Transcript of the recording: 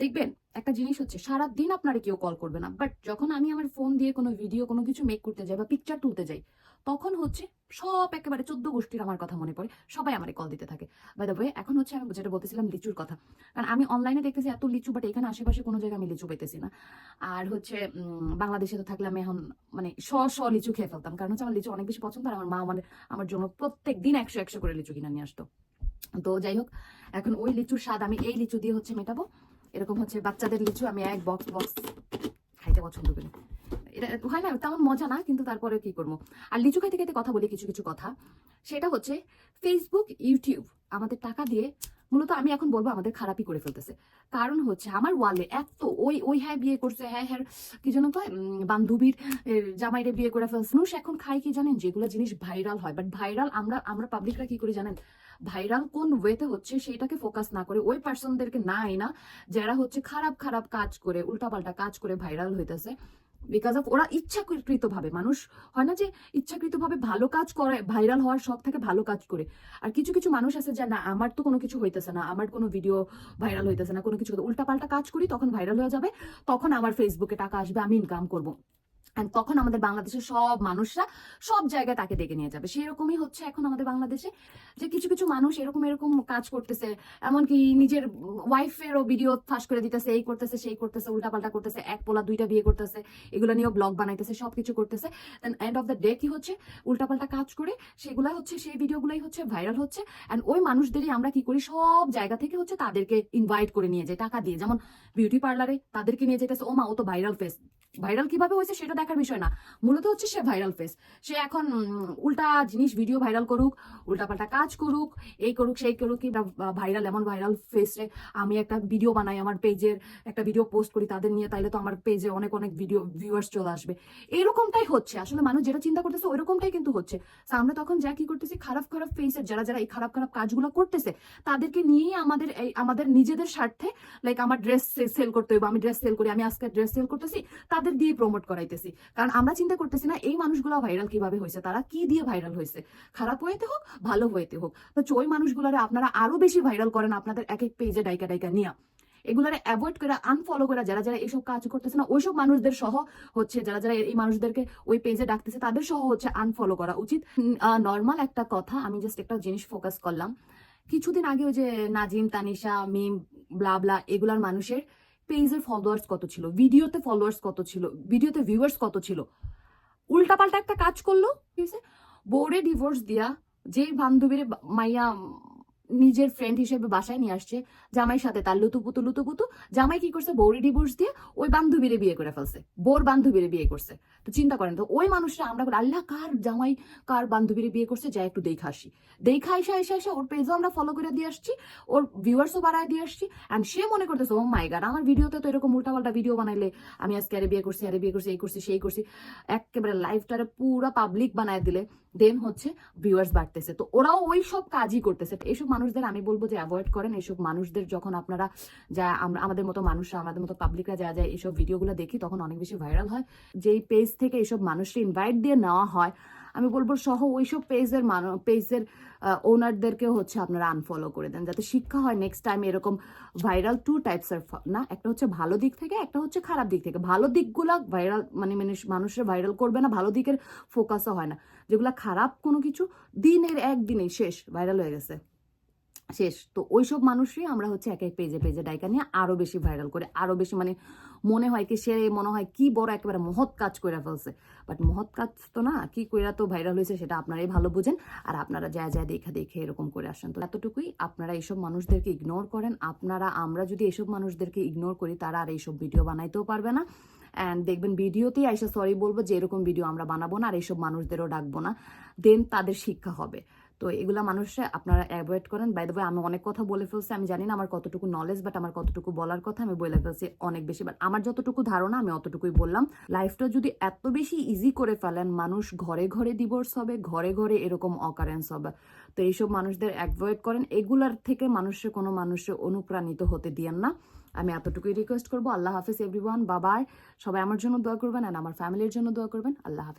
দেখবেন, একটা জিনিস হচ্ছে সারা দিন আপনারা কেউ কল করবে না বাট যখন আমি আমার ফোন দিয়ে কোনো ভিডিও কোনো কিছু মেক করতে যাই বা পিকচার তুলতে যাই, তখন হচ্ছে সব একেবারে চোদ্দ গোষ্ঠীর আমার কথা মনে পড়ে, সবাই আমার কল দিতে থাকে। বাই দ্য ওয়ে এখন হচ্ছে আমি যেটা বলতেছিলাম লিচুর কথা, কারণ আমি অনলাইনে দেখতেছি এত লিচু বাট এখানে আশেপাশে কোনো জায়গায় আমি লিচু পেতেছি না। আর হচ্ছে বাংলাদেশে তো থাকলে আমি এখন মানে শ শ লিচু খেয়ে ফেলতাম, কারণ হচ্ছে আমার লিচু অনেক বেশি পছন্দ, আর আমার মা আমার আমার জন্য প্রত্যেক দিন একশো একশো করে লিচু কিনে নিয়ে আসতো। তো যাই হোক, এখন ওই লিচুর স্বাদ আমি এই লিচু দিয়ে হচ্ছে মেটাবো। এরকম হচ্ছে বাচ্চাদের লিচু আমি এক বক্স বক্স খাইতে পছন্দ করি। এটা হয় না, তেমন মজা না, কিন্তু তারপরে কি করব? আর লিচু খাইতে খাইতে কথা বলি, কিছু কিছু কথা। সেটা হচ্ছে ফেসবুক ইউটিউব আমাদের টাকা দিয়ে মূলত আমি এখন বলব আমাদের খারাপই করে ফেলতেছে। কারণ হচ্ছে আমার ওয়ালে এত ওই ওই হ্যাঁ বিয়ে করছে হ্যাঁ হ্যাঁ কি যেন কয় বান্ধবীর জামাইরে বিয়ে করে ফেলছে। মানুষ এখন খাই কি জানেন? যেগুলো জিনিস ভাইরাল হয়। বাট ভাইরাল আমরা আমরা পাবলিকরা কি করি জানেন? ভাইরাল কোন ওয়েতে হচ্ছে সেটাকে ফোকাস না করে ওই পার্সনদেরকে না না, যারা হচ্ছে খারাপ খারাপ কাজ করে, উল্টাপাল্টা কাজ করে ভাইরাল হইতেছে। বিকজ অফ ওরা ইচ্ছাকৃত ভাবে মানুষ হয় না যে ইচ্ছাকৃত ভাবে ভালো কাজ করে ভাইরাল হওয়ার সব থেকে ভালো কাজ করে। আর কিছু কিছু মানুষ আছে যে, না, আমার তো কোনো কিছু হইতেছে না, আমার কোনো ভিডিও ভাইরাল হইতেছে না, কোনো কিছু উল্টাপাল্টা কাজ করি, তখন ভাইরাল হয়ে যাবে, তখন আমার ফেসবুকে টাকা আসবে, আমি ইনকাম করব। তখন আমাদের বাংলাদেশের সব মানুষরা সব জায়গায় তাকে ডেকে নিয়ে যাবে। সেই রকমই হচ্ছে এখন আমাদের বাংলাদেশে। যে কিছু কিছু মানুষ এরকম এরকম কাজ করতেছে। এমনকি নিজের ওয়াইফেরও ভিডিও ফাঁস করে দিতেছে, এই করতেছে, সেই করতেছে, উল্টাপাল্টা করতেছে, এক পোলা দুইটা বিয়ে করতেছে, এগুলো নিয়েও ব্লগ বানাইতেছে, সবকিছু করতেছে। Then end of the day কি হচ্ছে? উল্টাপাল্টা কাজ করে সেগুলা হচ্ছে, সেই ভিডিওগুলাই হচ্ছে ভাইরাল হচ্ছে। অ্যান্ড ওই মানুষদেরই আমরা কি করি? সব জায়গা থেকে হচ্ছে তাদেরকে ইনভাইট করে নিয়ে যাই, টাকা দিয়ে। যেমন বিউটি পার্লারে তাদেরকে নিয়ে যেতেছে ও মা ও তো ভাইরাল ফেস ভাইরাল কীভাবে হয়েছে সেটা দেখার বিষয় না। মূলত হচ্ছে সে ভাইরাল ফেস সে এখন উল্টা জিনিস ভিডিও ভাইরাল করুক, উল্টাপাল্টা কাজ করুক, এই করুক, সেই করুক কি ভাইরাল এমন ভাইরাল ফেসে আমি একটা ভিডিও বানাই, আমার পেজের একটা ভিডিও পোস্ট করি তাদের নিয়ে, তাইলে তো আমার পেজে অনেক অনেক ভিডিও ভিউয়ার্স চলে আসবে। এরকমটাই হচ্ছে। আসলে মানুষ যেটা চিন্তা করতেছে, ওইরকমটাই কিন্তু হচ্ছে। আমরা তখন যা কি করতেছি, খারাপ খারাপ ফেসের যারা যারা এই খারাপ খারাপ কাজগুলো করতেছে, তাদেরকে নিয়েই আমাদের এই, আমাদের নিজেদের স্বার্থে লাইক আমার ড্রেস সেল করতে হবে আমি ড্রেস সেল করি, আমি আজকে ড্রেস সেল করতেছি, তাদের দিয়ে প্রমোট করাইতেছি। কারণ আমরা চিন্তা করতেছি না, এই মানুষগুলো ভাইরাল কীভাবে হয়েছে, তারা কি দিয়ে ভাইরাল হয়েছে? খারাপ হয়েতে হোক, ভালো হয়েতে হোক। তো ওই মানুষগুলোরে আপনারা আরও বেশি ভাইরাল করেন আপনাদের এক এক পেজে ডাইকা ডাইকা নিয়ে। এগুলারে অ্যাভয়েড করে আনফলো করে, যারা যারা এইসব কাজ করতেছে না, ওইসব মানুষদের সহ হচ্ছে, যারা যারা এই মানুষদেরকে ওই পেজে ডাকতেছে, তাদের সহ হচ্ছে আনফলো করা উচিত। নর্মাল একটা কথা, আমি জাস্ট একটা জিনিস ফোকাস করলাম। কিছুদিন আগে ওই যে নাজিম, তানিশা, মিম ব্লা ব্লা এগুলার মানুষের পেজের ফলোয়ার্স কত ছিল? ভিডিওতে ফলোয়ার্স কত ছিল? ভিডিওতে ভিউয়ার্স কত ছিল? উল্টাপাল্টা একটা কাজ করল ঠিক আছে বোর্ডে ডিভোর্স দিয়া যে বান্ধবীর মাইয়া নিজের ফ্রেন্ড হিসেবে বাসায় নিয়ে আসছে, জামাইয়ের সাথে তার লুতুপুতু লুতুপুতু, জামাই কি করছে? বৌরে ডিভোর্স দিয়ে ওই বান্ধবীরে বিয়ে করে ফেলছে, বোর বান্ধবীরে বিয়ে করছে। তো চিন্তা করেন তো, ওই মানুষরা আমরা আল্লাহ, কার জামাই, কার বান্ধবীরে বিয়ে করছে? যা একটু দেখা আসি। দেখা এসে এসে এসে ওর পেজও আমরা ফলো করে দিয়ে আসছি, ওর ভিউয়ার্সও বাড়ায় দিয়ে আসছি অ্যান্ড সে মনে করতেছে ও মাই গাড আমার ভিডিওতে তো এরকম উল্টাপাল্টা ভিডিও বানাইলে আমি আজকে আরে বিয়ে করছি, আরে বিয়ে করছি, এই করছি, সেই করছি। একেবারে লাইফটারে পুরো পাবলিক বানায় দিলে দেন হচ্ছে ভিউয়ার্স বাড়তেছে। তো ওরাও ওই সব কাজই করতেছে। এইসব মানুষদের আমি বলব যে অ্যাভয়েড করেন এইসব মানুষদের যখন আপনারা যা আমাদের মতো মানুষরা আমাদের মতো পাবলিকরা যা যায় এইসব ভিডিওগুলো দেখি তখন অনেক বেশি ভাইরাল হয়। যেই পেজ থেকে এইসব মানুষকে ইনভাইট দিয়ে নেওয়া হয়, আমি বলব সহ ওইসব পেজের পেজের ওনারদেরকেও হচ্ছে আপনারা আনফলো করে দেন যাতে শিক্ষা হয় নেক্সট টাইম এরকম ভাইরাল টু টাইপস এর না, একটা হচ্ছে ভালো দিক থেকে, একটা হচ্ছে খারাপ দিক থেকে। ভালো দিকগুলা ভাইরাল মানে মানুষ- মানুষের ভাইরাল করবে না, ভালো দিকের ফোকাসও হয় না। যেগুলা খারাপ কোনো কিছু দিনের একদিনেই শেষ ভাইরাল হয়ে গেছে। শেষ। তো ওইসব মানুষই আমরা হচ্ছে এক এক পেজে পেজে ডাইকা নিয়ে আরও বেশি ভাইরাল করে, আরও বেশি মানে মনে হয় কি সে মনে হয় কি বড় একেবারে মহৎ কাজ করে ফেলছে। বাট মহৎ কাজ তো না, কি কইরা তো ভাইরাল হয়েছে সেটা আপনারাই ভালো বুঝেন। আর আপনারা যা যা দেখা, দেখে এরকম করে আসেন। তো এতটুকুই আপনারা এইসব মানুষদেরকে ইগনোর করেন। আপনারা, আমরা যদি এইসব মানুষদেরকে ইগনোর করি, তারা আর এইসব ভিডিও বানাইতেও পারবে না। অ্যান্ড দেখবেন ভিডিওতেই আইসা সরি বলব যে এরকম ভিডিও আমরা বানাবো না, আর এইসব মানুষদেরও ডাকবো না। দেন তাদের শিক্ষা হবে। তো এগুলা মানুষরা আপনারা অ্যাভয়েড করেন। বাই দ্য আমি অনেক কথা বলে ফেলছি, আমি জানি না আমার কতটুকু নলেজ বাট আমার কতটুকু বলার কথা আমি বলে ফেলছি অনেক বেশি। বাট আমার যতটুকু ধারণা, আমি অতটুকুই বললাম। লাইফটা যদি এত বেশি ইজি করে ফেলেন, মানুষ ঘরে ঘরে ডিভোর্স হবে, ঘরে ঘরে এরকম অকারেন্স হবে। তো এইসব মানুষদের অ্যাভয়েড করেন। এগুলার থেকে মানুষের কোনো মানুষের অনুপ্রাণিত হতে দিয়েন না। আমি এতটুকুই রিকোয়েস্ট করব। আল্লাহ হাফিজ এভরিওয়ান বাবাই সবাই আমার জন্য দোয়া করবেন আর আমার ফ্যামিলির জন্য দোয়া করবেন। আল্লাহ হাফিজ।